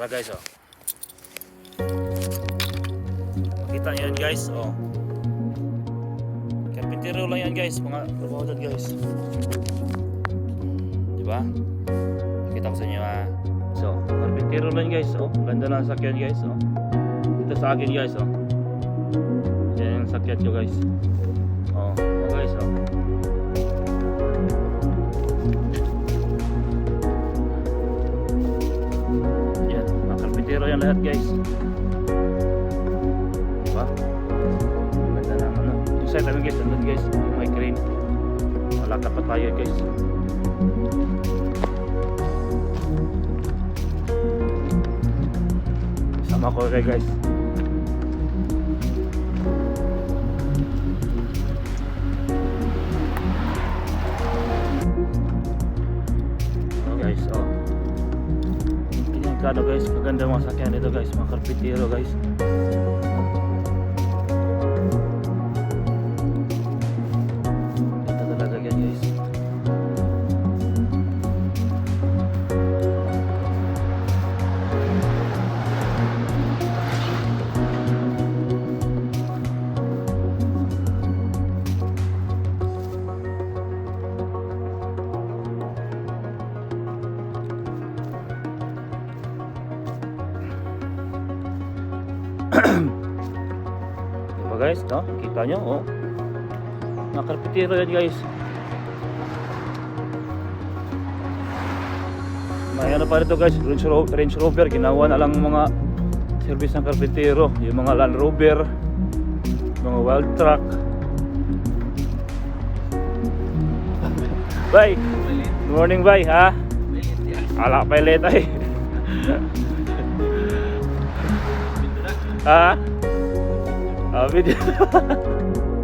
Tara guys, oh. Makita niyo yan guys, oh. Carpintero lang yan guys, mga trabaho guys. Di ba? Makita ko sa inyo ha. So, carpintero lang guys, oh. Ganda ng sakyan guys, oh. Ito sa akin guys, oh. Yan yung sakyan ko guys, oh. Karpintero yan lahat guys. Diba? Ganda ng ano. Yung side namin guys, nandun guys. May crane. Malakad pa tayo guys. Sama ko kay guys. Kininkado guys, maganda mga sakyan dito guys, mga karpintero guys. Diba guys, no? Kita nyo, oh. Mga karpintero yan guys. May ano pa rito guys, Range Rover, Range Rover, ginawa na lang mga service ng karpintero. Yung mga Land Rover, mga wild truck. Bye! Good morning, bye, ha? Ala pa ulit ay. ha? Ah, video.